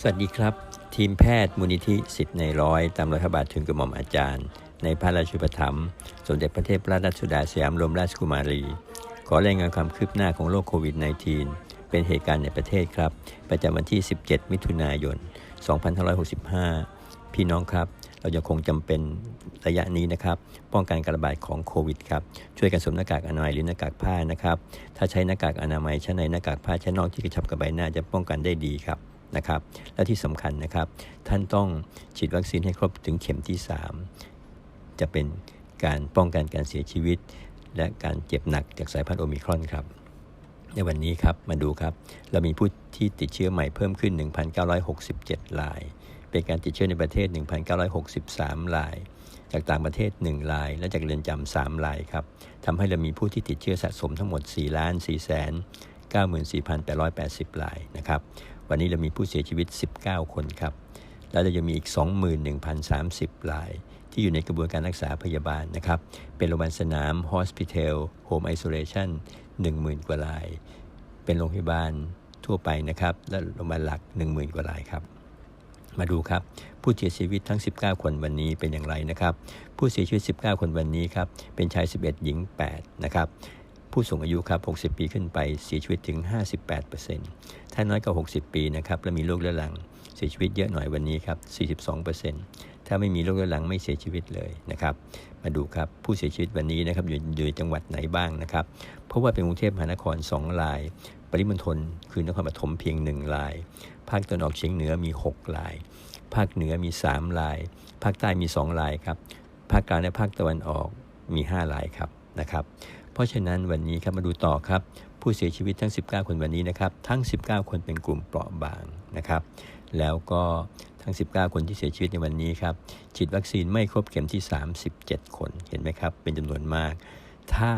สวัสดีครับ ทีมแพทย์มูลนิธิสิทธิ์ในร้อยตามรัฐบาลถึงกระหม่อมอาจารย์ ในพระราชูปถัมภ์สมเด็จพระเทพรัตนสุดาสยามรมราชกุมารี ขอรายงานความคืบหน้าของโรคโควิด -19 เป็นเหตุการณ์ในประเทศครับ ประจำวันที่ 17 มิถุนายน 2565 พี่น้องครับ เราจะคงจำเป็นระยะนี้นะครับ ป้องกันการระบาดของโควิดครับช่วยกันสวมหน้ากากอนามัยหรือหน้ากากผ้านะครับถ้าใช้หน้ากากอนามัยชั้นในหน้ากากผ้าชั้นนอกที่กระชับกับใบหน้าจะป้องกันได้ดีครับ นะครับ และที่สำคัญนะครับ ท่านต้องฉีดวัคซีนให้ครบถึงเข็มที่ 3 จะเป็นการป้องกันการเสียชีวิต และการเจ็บหนักจากสายพันธุ์โอมิครอนครับ ในวันนี้ครับมาดูครับ เรามีผู้ที่ติดเชื้อใหม่เพิ่มขึ้น 1,967ราย เป็นการติดเชื้อในประเทศ 1,963รายจากต่างประเทศ 1 ราย และจากเรือนจำ3รายครับทำให้เรามีผู้ที่ติดเชื้อสะสมทั้งหมด 4 ล้าน4แสน94,880รายนะครับ วันนี้เรามีผู้เสียชีวิต 19 คนครับ แล้วเรายังมีอีก 21,030ราย ที่อยู่ในกระบวนการรักษาพยาบาลนะครับ เป็นโรงพยาบาลสนาม Hospital Home Isolation 10,000 กว่าราย เป็นโรงพยาบาลทั่วไปนะครับ และโรงพยาบาลหลัก 10,000 กว่ารายครับ มาดูครับ ผู้เสียชีวิตทั้ง 19 คนวันนี้เป็นอย่างไรนะครับ ผู้เสียชีวิต 19 คนวันนี้ครับ เป็นชาย 11 หญิง 8 นะครับ ผู้สูงอายุครับ 60 ปีขึ้นไปเสียชีวิตถึง 58%ถ้าน้อยกว่า 60 ปีนะครับและมีโรคเรื้อรังเสียชีวิตเยอะหน่อยวันนี้ครับ 42%ถ้าไม่มีโรคเรื้อรังไม่เสียชีวิตเลยนะครับ มาดูครับผู้เสียชีวิตวันนี้นะครับอยู่อยู่จังหวัดไหนบ้างนะครับ เพราะว่าเป็นกรุงเทพมหานคร 2 ราย ปริมณฑลคือนครปฐมเพียง 1 ราย ภาคตะวันออกเฉียงเหนือมี 6 ราย ภาคเหนือมี 3 ราย ภาคใต้มี 2 รายครับ ภาคกลางและภาคตะวันออกมี 5 รายครับนะครับ เพราะฉะนั้นวันนี้ครับมาดูต่อครับ ผู้เสียชีวิตทั้ง 19 คนวันนี้นะครับทั้ง 19 คนเป็นกลุ่มเปราะบางนะครับแล้วก็ทั้ง 19 คนที่เสียชีวิตในวันนี้ครับฉีดวัคซีนไม่ครบเข็มที่ 37 คนเห็นไหมครับเป็นจำนวนมาก ถ้า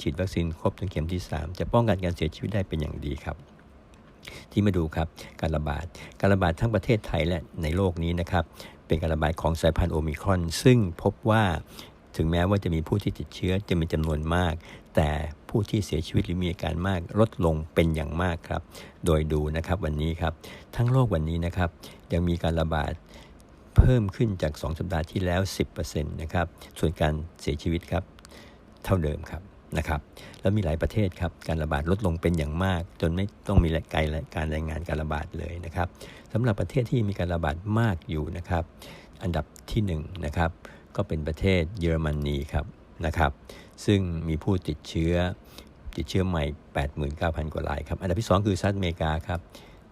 ฉีดวัคซีนครบถึงเข็มที่ 3 จะป้องกันการเสียชีวิตได้เป็นอย่างดีครับ ที่มาดูครับการระบาดการระบาดทั้งประเทศไทยและในโลกนี้นะครับเป็นการระบาดของสายพันธุ์โอมิครอน ซึ่งพบว่า ถึงแม้ว่าจะมีผู้ที่ติดเชื้อจะมีจำนวนมาก แต่ผู้ที่เสียชีวิตหรือมีอาการมากลดลงเป็นอย่างมากครับ โดยดูนะครับวันนี้ครับ ทั้งโลกวันนี้นะครับ ยังมีการระบาดเพิ่มขึ้นจาก 2 สัปดาห์ที่แล้ว 10%นะครับ ส่วนการเสียชีวิตครับ เท่าเดิมครับนะครับ แล้วมีหลายประเทศครับ การระบาดลดลงเป็นอย่างมาก จนไม่ต้องมีไกลการรายงานการระบาดเลยนะครับสำหรับประเทศที่มีการระบาดมากอยู่นะครับ อันดับที่1นนะครับ ก็เป็นประเทศเยอรมนีครับนะครับ ซึ่งมีผู้ติดเชื้อติดเชื้อใหม่ 89,000 กว่ารายครับ อันดับที่ 2 คือสหรัฐอเมริกาครับ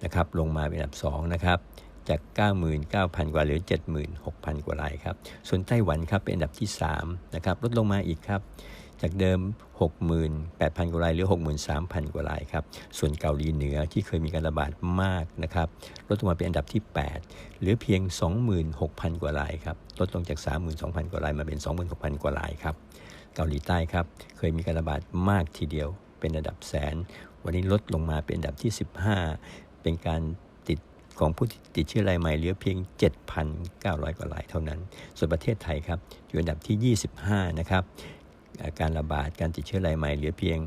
นะครับ ลงมาเป็นอันดับ 2 นะครับ จาก 99,000 กว่าเหลือ 76,000 กว่ารายครับ ส่วนไต้หวันครับเป็นอันดับที่ 3 นะครับ ลดลงมาอีกครับ จากเดิม 68,000 กว่ารายหลือ 63,000 กว่ารายครับ ส่วนเกาหลีเหนือที่เคยมีการระบาดมากนะครับลดลงมาเป็นอันดับที่ 8 เหลือเพียง 26,000 กว่ารายครับลดลงจาก 32,000 กว่ารายมาเป็น 26,000 กว่ารายครับเกาหลีใต้ครับเคยมีการระบาดมากทีเดียว เป็นระดับแสน วันนี้ลดลงมาเป็นอันดับที่ 15 เป็นการติดของผู้ติดเชื้อรายใหม่เหลือเพียง 7,900 กว่ารายเท่านั้น ส่วนประเทศไทยครับอยู่อันดับที่ 25 นะครับ การระบาดการติดเชื้อรายใหม่เหลือเพียง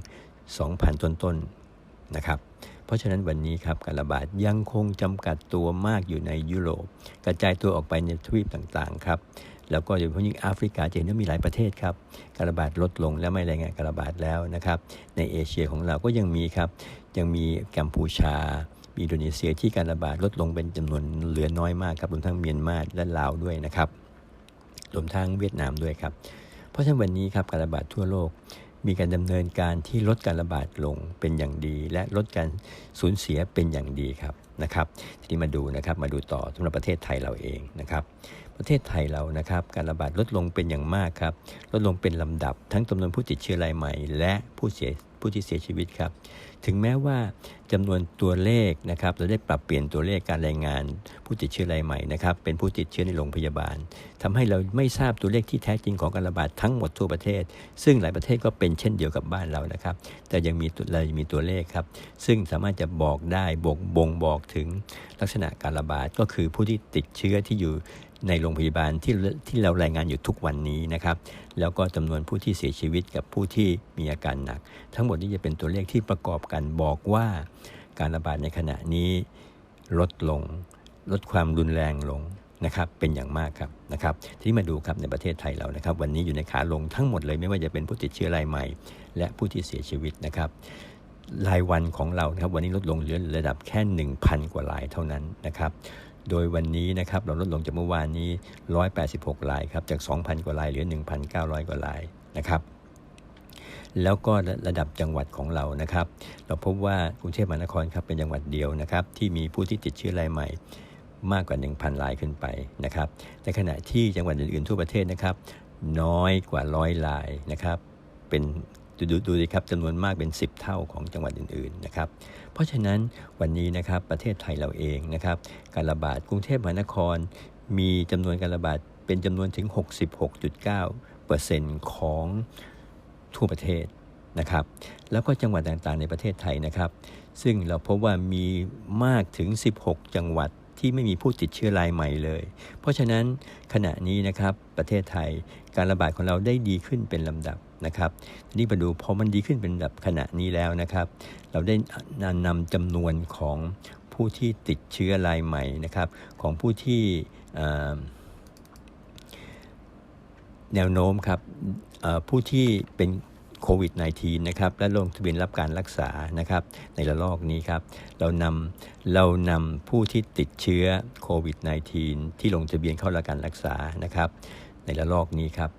2,000 ต้นๆนะครับ เพราะฉะนั้นวันนี้ครับการระบาดยังคงจำกัดตัวมากอยู่ในยุโรป กระจายตัวออกไปในทวีปต่างๆครับแล้วก็โดยเฉพาะยิ่งแอฟริกาจะเห็นว่ามีหลายประเทศครับการระบาดลดลงและไม่รายงานการระบาดแล้วนะครับ ในเอเชียของเราก็ยังมีครับ ยังมีกัมพูชา มีอินโดนีเซียที่การระบาดลดลงเป็นจำนวนเหลือน้อยมากครับรวมทั้งเมียนมาและลาวด้วยนะครับรวมทั้งเวียดนามด้วยครับ เพราะฉะนั้นวันนี้ครับการระบาดทั่วโลก มีการดำเนินการที่ลดการระบาดลงเป็นอย่างดี และลดการสูญเสียเป็นอย่างดีครับนะครับทีนี้มาดูนะครับมาดูต่อสำหรับประเทศไทยเราเองนะครับ ประเทศไทยเรานะครับ การระบาดลดลงเป็นอย่างมากครับ ลดลงเป็นลำดับทั้งจำนวนผู้ติดเชื้อรายใหม่ และผู้เสีย ผู้ที่เสียชีวิตครับ ถึงแม้ว่าจำนวนตัวเลขนะครับเราได้ปรับเปลี่ยนตัวเลขการรายงาน ผู้ติดเชื้อรายใหม่นะครับเป็นผู้ติดเชื้อในโรงพยาบาลทำให้เราไม่ทราบตัวเลขที่แท้จริงของการระบาดทั้งหมดทั่วประเทศ ซึ่งหลายประเทศก็เป็นเช่นเดียวกับบ้านเรานะครับ แต่ยังมีเรายังมีตัวเลขครับซึ่งสามารถจะบอกได้บ่งบอกถึงลักษณะการระบาดก็คือผู้ที่ติดเชื้อที่อยู่ ในโรงพยาบาลที่ที่เรารายงานอยู่ทุกวันนี้นะครับ แล้วก็จำนวนผู้ที่เสียชีวิตกับผู้ที่มีอาการหนัก ทั้งหมดนี้จะเป็นตัวเลขที่ประกอบกันบอกว่าการระบาดในขณะนี้ลดลง ลดความรุนแรงลงนะครับเป็นอย่างมากครับนะครับที่มาดูครับในประเทศไทยเรานะครับ วันนี้อยู่ในขาลงทั้งหมดเลยไม่ว่าจะเป็นผู้ติดเชื้อรายใหม่ และผู้ที่เสียชีวิตนะครับรายวันของเรานะครับวันนี้ลดลงเหลือระดับแค่ 1,000 กว่ารายเท่านั้นนะครับ โดยวันนี้นะครับเราลดลงจากเมื่อวานนี้ 186รายครับจาก 2,000 กว่ารายเหลือ 1,900 กว่ารายนะครับแล้วก็ระดับจังหวัดของเรานะครับ เราพบว่ากรุงเทพมหานครครับเป็นจังหวัดเดียวนะครับ ที่มีผู้ที่ติดเชื้อรายใหม่มากกว่า 1,000 รายขึ้นไปนะครับในขณะที่จังหวัดอื่นๆทั่วประเทศนะครับ น้อยกว่าร้อยรายนะครับ เป็น ดูดูดูดิครับจำนวนมากเป็น 10 เท่าของจังหวัดอื่นๆนะครับ เพราะฉะนั้นวันนี้นะครับประเทศไทยเราเองนะครับการระบาดกรุงเทพมหานคร มีจำนวนการระบาดเป็นจำนวนถึง 66.9%ของทั่วประเทศนะครับแล้วก็จังหวัดต่างๆในประเทศไทยนะครับ ซึ่งเราพบว่ามีมากถึง 16 จังหวัดที่ไม่มีผู้ติดเชื้อรายใหม่เลย เพราะฉะนั้นขณะนี้นะครับประเทศไทยการระบาดของเราได้ดีขึ้นเป็นลำดับ นะครับนี่มาดูพอมันดีขึ้นเป็นลำดับขณะนี้แล้วนะครับ เราได้นำจำนวนของผู้ที่ติดเชื้อรายใหม่นะครับ ของผู้ที่แนวโน้มครับผู้ที่เป็นโควิด -19 นะครับและลงทะเบียนรับการรักษานะครับ ในระลอกนี้ครับ เรานำเรานำผู้ที่ติดเชื้อโควิด -19 ที่ลงทะเบียนเข้ารับการรักษานะครับ ในระลอกนี้ครับ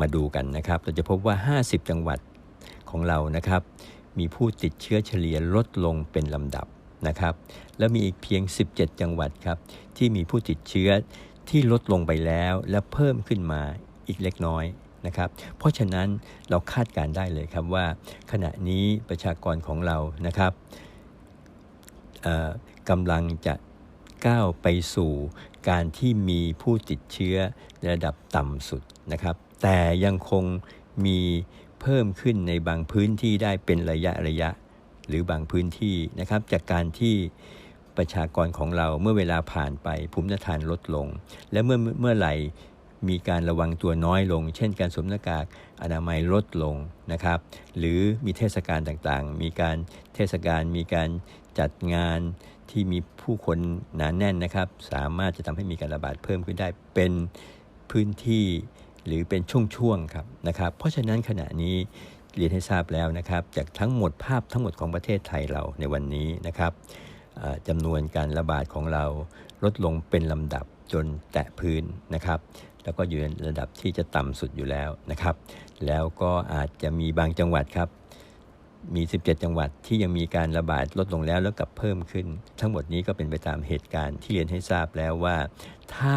มาดูกันนะครับ เราจะพบว่า 50 จังหวัดของเรานะครับ มีผู้ติดเชื้อเฉลี่ยลดลงเป็นลำดับนะครับ แล้วมีอีกเพียง 17 จังหวัดครับ ที่มีผู้ติดเชื้อที่ลดลงไปแล้วและเพิ่มขึ้นมาอีกเล็กน้อยนะครับ เพราะฉะนั้นเราคาดการได้เลยครับว่า ขณะนี้ประชากรของเรานะครับกำลังจะ ก้าวไปสู่การที่มีผู้ติดเชื้อในระดับต่ำสุดนะครับ แต่ยังคงมีเพิ่มขึ้นในบางพื้นที่ได้เป็นระยะระยะ หรือบางพื้นที่นะครับ จากการที่ประชากรของเราเมื่อเวลาผ่านไปภูมิต้านทานลดลง และเมื่อเมื่อไหร่มีการระวังตัวน้อยลง เช่นการสวมหน้ากากอนามัยลดลงนะครับ หรือมีเทศกาลต่างๆ มีการเทศกาลมีการจัดงาน ที่มีผู้คนหนานแน่นนะครับ สามารถจะทำให้มีการระบาดเพิ่มขึ้นได้เป็นพื้นที่หรือเป็นช่วงๆครับนะครับ เพราะฉะนั้นขณะนี้เรียนให้ทราบแล้วนะครับ จากทั้งหมดภาพทั้งหมดของประเทศไทยเราในวันนี้นะครับจำนวนการระบาดของเราลดลงเป็นลำดับจนแตะพื้นนะครับ แล้วก็อยู่ในระดับที่จะต่ำสุดอยู่แล้วนะครับ แล้วก็อาจจะมีบางจังหวัดครับ มี 17 จังหวัดที่ยังมีการระบาดลดลงแล้วแล้วกับเพิ่มขึ้น ทั้งหมดนี้ก็เป็นไปตามเหตุการณ์ที่เรียนให้ทราบแล้วว่า ถ้า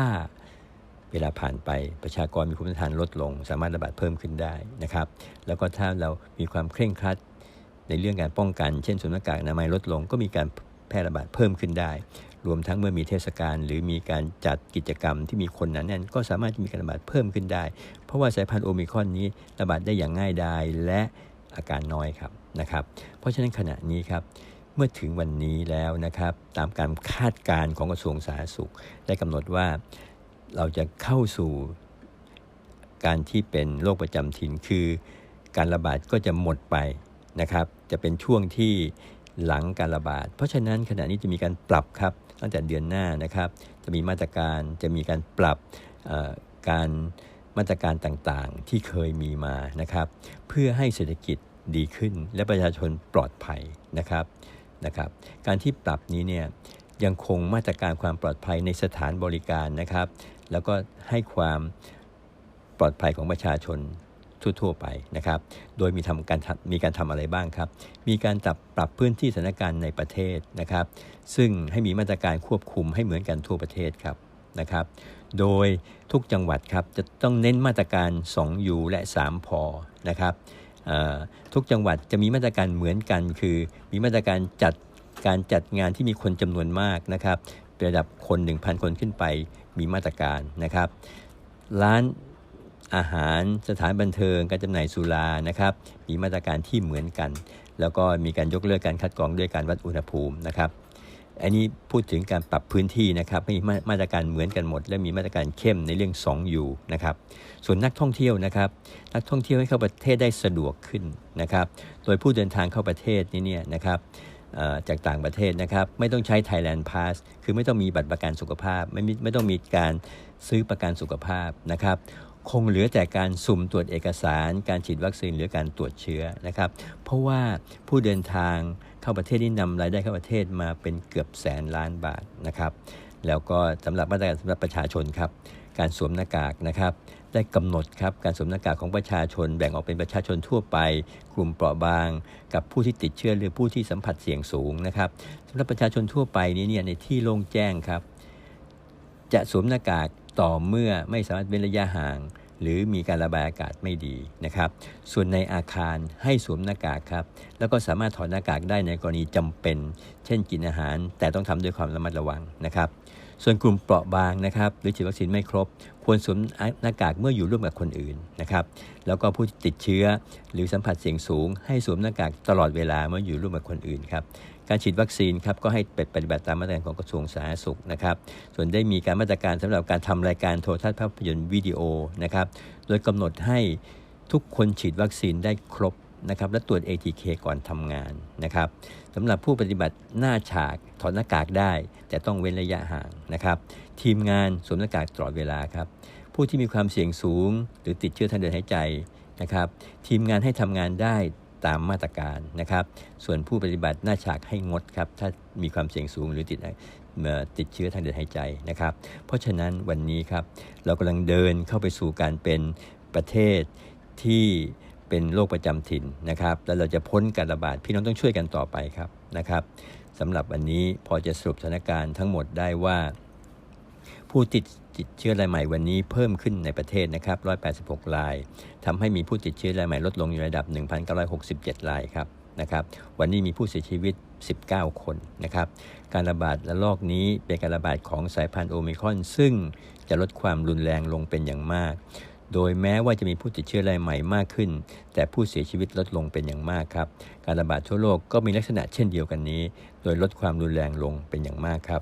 เวลาผ่านไปประชากรมีภูมิต้านทานลดลง สามารถระบาดเพิ่มขึ้นได้นะครับ แล้วก็ถ้าเรามีความเคร่งครัดในเรื่องการป้องกัน เช่นสวมหน้ากากอนามัยลดลง ก็มีการแพร่ระบาดเพิ่มขึ้นได้ รวมทั้งเมื่อมีเทศกาลหรือมีการจัดกิจกรรมที่มีคนหนาแน่น ก็สามารถมีการระบาดเพิ่มขึ้นได้ เพราะว่าสายพันธุ์โอมิคอนนี้ระบาดได้อย่างง่ายดายและอาการน้อยครับ นะครับ เพราะฉะนั้นขณะนี้ครับเมื่อถึงวันนี้แล้วนะครับ ตามการคาดการณ์ของกระทรวงสาธารณสุข ได้กำหนดว่าเราจะเข้าสู่การที่เป็นโรคประจำถิ่นคือ การระบาดก็จะหมดไปนะครับ จะเป็นช่วงที่หลังการระบาด เพราะฉะนั้นขณะนี้จะมีการปรับครับตั้งแต่เดือนหน้านะครับ จะมีมาตรการจะมีการปรับการมาตรการต่างๆที่เคยมีมานะครับ เพื่อให้เศรษฐกิจ ดีขึ้น และประชาชนปลอดภัยนะครับนะครับการที่ปรับนี้เนี่ยยังคงมาตรการความปลอดภัยในสถานบริการนะครับ แล้วก็ให้ความปลอดภัยของประชาชนทั่วๆไปนะครับ โดยมีทำการมีการทำอะไรบ้างครับ มีการปรับปรับพื้นที่สถานการณ์ในประเทศนะครับ ซึ่งให้มีมาตรการควบคุมให้เหมือนกันทั่วประเทศครับนะครับ โดยทุกจังหวัดครับจะต้องเน้นมาตรการ2อยู่และ 3พอนะครับ ทุกจังหวัดจะมีมาตรการเหมือนกัน คือมีมาตรการจัดการจัดงานที่มีคนจำนวนมากนะครับระดับคน 1,000 คนขึ้นไปมีมาตรการนะครับ ร้านอาหารสถานบันเทิงการจำหน่ายสุรานะครับ มีมาตรการที่เหมือนกัน แล้วก็มีการยกเลิกการคัดกรองด้วยการวัดอุณหภูมินะครับ อันนี้พูดถึงการปรับพื้นที่นะครับม่มีมาตรการเหมือนกันหมด และมีมาตรการเข้มในเรื่อง2อยู่นะครับส่วนนักท่องเที่ยวนะครับนักท่องเที่ยวให้เข้าประเทศได้สะดวกขึ้นนะครับโดยผู้เดินทางเข้าประเทศนี้เนี่ยนะครับจากต่างประเทศนะครับไม่ต้องใช้ Thailand Pass คือไม่ต้องมีบัตรประกันสุขภาพ ไม่ไม่ต้องมีการซื้อประกันสุขภาพนะครับคงเหลือแต่การสุ่มตรวจเอกสาร การฉีดวัคซีนหรือการตรวจเชื้อนะครับเพราะว่าผู้เดินทาง เข้าประเทศนี่นำรายได้เข้าประเทศมาเป็นเกือบแสนล้านบาทนะครับแล้วก็สำหรับมาตรการสำหรับประชาชนครับการสวมหน้ากากนะครับ ได้กำหนดครับการสวมหน้ากากของประชาชน แบ่งออกเป็นประชาชนทั่วไป กลุ่มเปราะบาง กับผู้ที่ติดเชื้อหรือผู้ที่สัมผัสเสี่ยงสูงนะครับสำหรับประชาชนทั่วไปนี้เนี่ยในที่โล่งแจ้งครับ จะสวมหน้ากากต่อเมื่อไม่สามารถเว้นระยะห่าง หรือมีการระบายอากาศไม่ดีนะครับ ส่วนในอาคารให้สวมหน้ากากครับ แล้วก็สามารถถอดหน้ากากได้ในกรณีจำเป็น เช่นกินอาหาร แต่ต้องทำด้วยความระมัดระวังนะครับ ส่วนกลุ่มเปราะบางนะครับหรือฉีดวัคซีนไม่ครบ ควรสวมหน้ากากเมื่ออยู่ร่วมกับคนอื่นนะครับแล้วก็ผู้ติดเชื้อหรือสัมผัสเสี่ยงสูง ให้สวมหน้ากากตลอดเวลาเมื่ออยู่ร่วมกับคนอื่นครับการฉีดวัคซีนครับก็ให้เปฏิบัติตามมาตรการของกระทรวงสาธารณสุขนะครับส่วนได้มีการมาตรการสำหรับการทำรายการโทรทัศน์ภาพยนตร์วิดีโอนะครับโดยกำหนดให้ทุกคนฉีดวัคซีนได้ครบ นะครับและตรวจ ATK ก่อนทำงานนะครับสำหรับผู้ปฏิบัติหน้าฉากถอดหน้ากากได้ แต่ต้องเว้นระยะห่างนะครับ ทีมงานสวมหน้ากากตลอดเวลาครับ ผู้ที่มีความเสี่ยงสูง หรือติดเชื้อทางเดินหายใจนะครับ ทีมงานให้ทำงานได้ตามมาตรการนะครับ ส่วนผู้ปฏิบัติหน้าฉากให้งดครับ ถ้ามีความเสี่ยงสูงหรือติดติดเชื้อทางเดินหายใจนะครับ เพราะฉะนั้นวันนี้ครับ เรากำลังเดินเข้าไปสู่การเป็นประเทศที่ เป็นโรคประจำถิ่นนะครับ แล้วเราจะพ้นการระบาดพี่น้องต้องช่วยกันต่อไปครับนะครับสำหรับวันนี้พอจะสรุปสถานการณ์ทั้งหมดได้ว่า ผู้ติดติดเชื้อรายใหม่วันนี้เพิ่มขึ้นในประเทศนะครับ 186 รายทำให้มีผู้ติดเชื้อรายใหม่ลดลงอยู่ระดับ 1,967 รายครับนะครับ วันนี้มีผู้เสียชีวิต 19 คนนะครับ การระบาดระลอกนี้เป็นการระบาดของสายพันธุ์โอมิครอน ซึ่งจะลดความรุนแรงลงเป็นอย่างมาก โดยแม้ว่าจะมีผู้ติดเชื้อรายใหม่มากขึ้น แต่ผู้เสียชีวิตลดลงเป็นอย่างมากครับ การระบาดทั่วโลกก็มีลักษณะเช่นเดียวกันนี้ โดยลดความรุนแรงลงเป็นอย่างมากครับ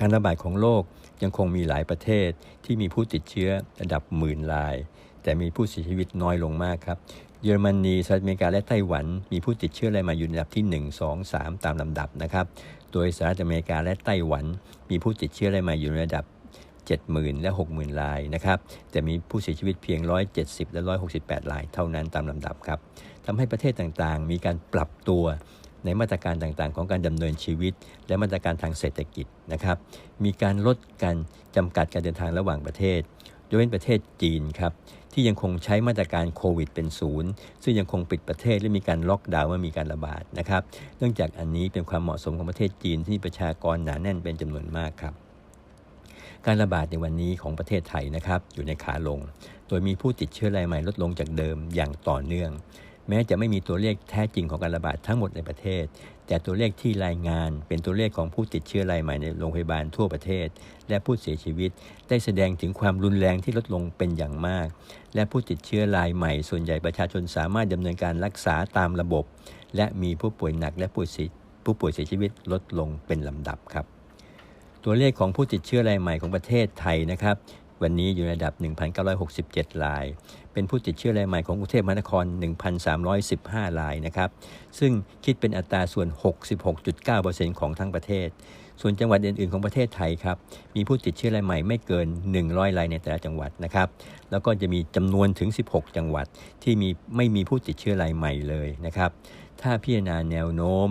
การระบาดของโรคยังคงมีหลายประเทศที่มีผู้ติดเชื้อระดับหมื่นราย แต่มีผู้เสียชีวิตน้อยลงมากครับเยอรมนีสหรัฐอเมริกาและไต้หวัน มีผู้ติดเชื้อรายใหม่อยู่ในระดับที่ 1 2 3 ตามลำดับนะครับ โดยสหรัฐอเมริกาและไต้หวัน มีผู้ติดเชื้อรายใหม่อยู่ในระดับ 70,000 และ 60,000 รายนะครับแต่มีผู้เสียชีวิตเพียง 170 และ 168 รายเท่านั้นตามลำดับครับทำให้ประเทศต่างๆ มีการปรับตัวในมาตรการต่างๆ ของการดำเนินชีวิต และมาตรการทางเศรษฐกิจนะครับ มีการลดการจำกัดการเดินทางระหว่างประเทศยกเว้นประเทศจีนครับ ที่ยังคงใช้มาตรการโควิดเป็นศูนย์ ซึ่งยังคงปิดประเทศและมีการล็อกดาวน์เมื่อมีการระบาดนะครับ เนื่องจากอันนี้เป็นความเหมาะสมของประเทศจีนที่มีประชากรหนาแน่นเป็นจำนวนมากครับ การระบาดในวันนี้ของประเทศไทยนะครับอยู่ในขาลง โดยมีผู้ติดเชื้อรายใหม่ลดลงจากเดิมอย่างต่อเนื่อง แม้จะไม่มีตัวเลขแท้จริงของการระบาดทั้งหมดในประเทศ แต่ตัวเลขที่รายงานเป็นตัวเลขของผู้ติดเชื้อรายใหม่ในโรงพยาบาลทั่วประเทศ และผู้เสียชีวิต ได้แสดงถึงความรุนแรงที่ลดลงเป็นอย่างมาก และผู้ติดเชื้อรายใหม่ ส่วนใหญ่ประชาชนสามารถดำเนินการรักษาตามระบบ และมีผู้ป่วยหนักและผู้เสียผู้ป่วยเสียชีวิตลดลงเป็นลำดับครับ ตัวเลขของผู้ติดเชื้อรายใหม่ของประเทศไทยนะครับวันนี้อยู่ในระดับ 1,967 ราย เป็นผู้ติดเชื้อรายใหม่ของกรุงเทพมหานคร 1,315 รายนะครับ ซึ่งคิดเป็นอัตราส่วน 66.9%ของทั้งประเทศ ส่วนจังหวัดอื่น ๆ ของประเทศไทยครับ มีผู้ติดเชื้อรายใหม่ไม่เกิน 100 รายในแต่ละจังหวัดนะครับ แล้วก็จะมีจำนวนถึง 16 จังหวัดที่มีไม่มีผู้ติดเชื้อรายใหม่เลยนะครับ ถ้าพิจารณาแนวโน้ม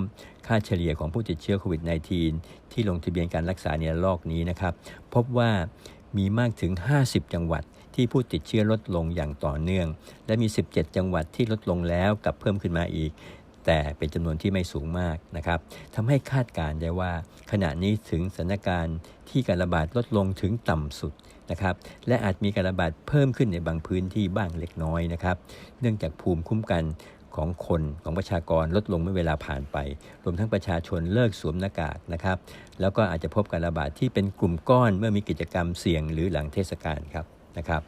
ค่าเฉลี่ยของผู้ติดเชื้อโควิด -19 ที่ลงทะเบียนการรักษาในระลอกนี้นะครับ พบว่ามีมากถึง 50 จังหวัดที่ผู้ติดเชื้อลดลงอย่างต่อเนื่อง และมี 17 จังหวัดที่ลดลงแล้วกับเพิ่มขึ้นมาอีก แต่เป็นจำนวนที่ไม่สูงมากนะครับทำให้คาดการณ์ได้ว่า ขณะนี้ถึงสถานการณ์ที่การระบาดลดลงถึงต่ำสุดนะครับและอาจมีการระบาดเพิ่มขึ้นในบางพื้นที่บ้างเล็กน้อยนะครับ เนื่องจากภูมิคุ้มกัน ของคนของประชากรลดลงเมื่อเวลาผ่านไป รวมทั้งประชาชนเลิกสวมหน้ากากนะครับ แล้วก็อาจจะพบการระบาดที่เป็นกลุ่มก้อนเมื่อมีกิจกรรมเสี่ยงหรือหลังเทศกาลครับนะครับ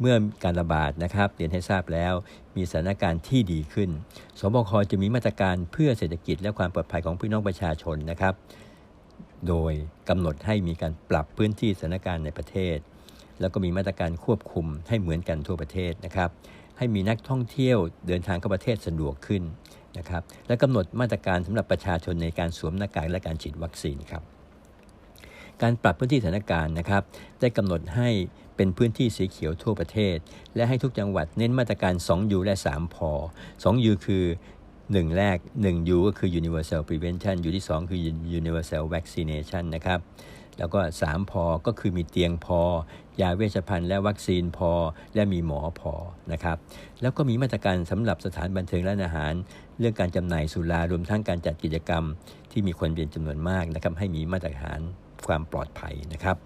เมื่อการระบาดนะครับเรียนให้ทราบแล้ว มีสถานการณ์ที่ดีขึ้น สบคจะมีมาตรการเพื่อเศรษฐกิจและความปลอดภัยของพี่น้องประชาชนนะครับ โดยกำหนดให้มีการปรับพื้นที่สถานการณ์ในประเทศ แล้วก็มีมาตรการควบคุมให้เหมือนกันทั่วประเทศนะครับ ให้มีนักท่องเที่ยวเดินทางเข้าประเทศสะดวกขึ้นนะครับและกำหนดมาตรการสำหรับประชาชนในการสวมหน้ากากและการฉีดวัคซีนครับการปรับพื้นที่สถานการณ์นะครับ ได้กำหนดให้เป็นพื้นที่สีเขียวทั่วประเทศ และให้ทุกจังหวัดเน้นมาตรการ 2U และ 3 พอ 2U คือ 1 แรก 1U ก็คือ universal prevention U ที่ 2 คือ universal vaccination นะครับ แล้วก็ 3 พอก็คือมีเตียงพอ ยาเวชภัณฑ์และวัคซีนพอ และมีหมอพอนะครับแล้วก็มีมาตรการสำหรับสถานบันเทิงและอาหาร เรื่องการจำหน่ายสุรารวมทั้งการจัดกิจกรรม ที่มีคนเป็นจำนวนมากนะครับให้มีมาตรฐานความปลอดภัยนะครับ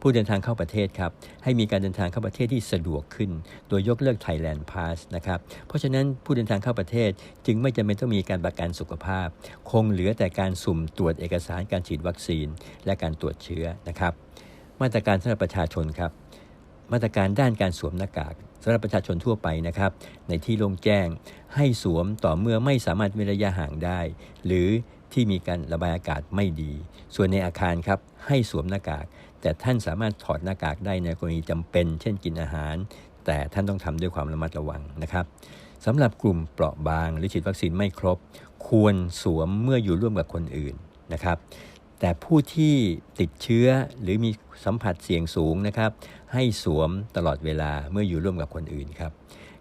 ผู้เดินทางเข้าประเทศครับ ให้มีการเดินทางเข้าประเทศที่สะดวกขึ้น โดยยกเลิก Thailand Pass นะครับ เพราะฉะนั้นผู้เดินทางเข้าประเทศจึงไม่จำเป็นต้องมีการประกันสุขภาพ คงเหลือแต่การสุ่มตรวจเอกสารการฉีดวัคซีน และการตรวจเชื้อนะครับ มาตรการสำหรับประชาชนครับ มาตรการด้านการสวมหน้ากากสำหรับประชาชนทั่วไปนะครับ ในที่โล่งแจ้ง ให้สวมต่อเมื่อไม่สามารถเว้นระยะห่างได้ หรือที่มีการระบายอากาศไม่ดี ส่วนในอาคารครับให้สวมหน้ากาก แต่ท่านสามารถถอดหน้ากากได้ในกรณีจำเป็น เช่นกินอาหาร แต่ท่านต้องทำด้วยความระมัดระวังนะครับสำหรับกลุ่มเปราะบางหรือฉีดวัคซีนไม่ครบ ควรสวมเมื่ออยู่ร่วมกับคนอื่นนะครับแต่ผู้ที่ติดเชื้อหรือมีสัมผัสเสี่ยงสูงนะครับ ให้สวมตลอดเวลาเมื่ออยู่ร่วมกับคนอื่นครับ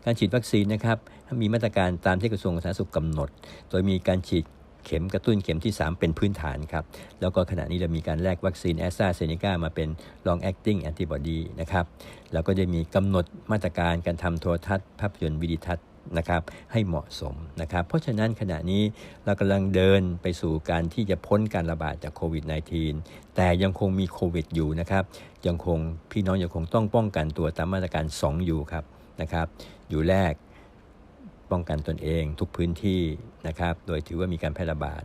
การฉีดวัคซีนนะครับมีมาตรการตามที่กระทรวงสาธารณสุขกำหนด โดยมีการฉีด เข็มกระตุ้นเข็มที่ 3 เป็นพื้นฐานครับ แล้วก็ขณะนี้เรามีการแลกวัคซีนแอสตราเซเนกามาเป็น long acting antibody นะครับแล้วก็ได้มีกำหนดมาตรการการทำโทรทัศน์ภาพยนตร์วิดีทัศน์นะครับให้เหมาะสมนะครับ เพราะฉะนั้นขณะนี้เรากำลังเดินไปสู่การที่จะพ้นการระบาดจากโควิด -19 แต่ยังคงมีโควิดอยู่นะครับ ยังคงพี่น้องยังคงต้องป้องกันตัวตามมาตรการ 2 อยู่ครับนะครับ อยู่แรก ป้องกันตนเองทุกพื้นที่นะครับ โดยถือว่ามีการแพร่ระบาด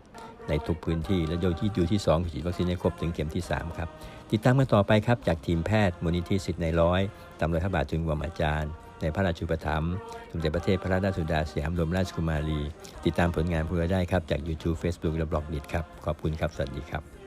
ในทุกพื้นที่ และโดยที่อยู่ที่2คือฉีดวัคซีนให้ครบถึงเข็มที่ 3 ครับ ติดตามกันต่อไปครับ จากทีมแพทย์มูลนิธิสิทธิ์ในร้อยตามรอยพระบาทจึงวมอาจารย์ ในพระราชูปถัมภ์สมเด็จพระเทพพระราชสุดาสยามรมราชกุมารี ติดตามผลงานพวกเราได้ครับ จาก YouTube Facebook และบล็อกดิครับขอบคุณครับสวัสดีครับ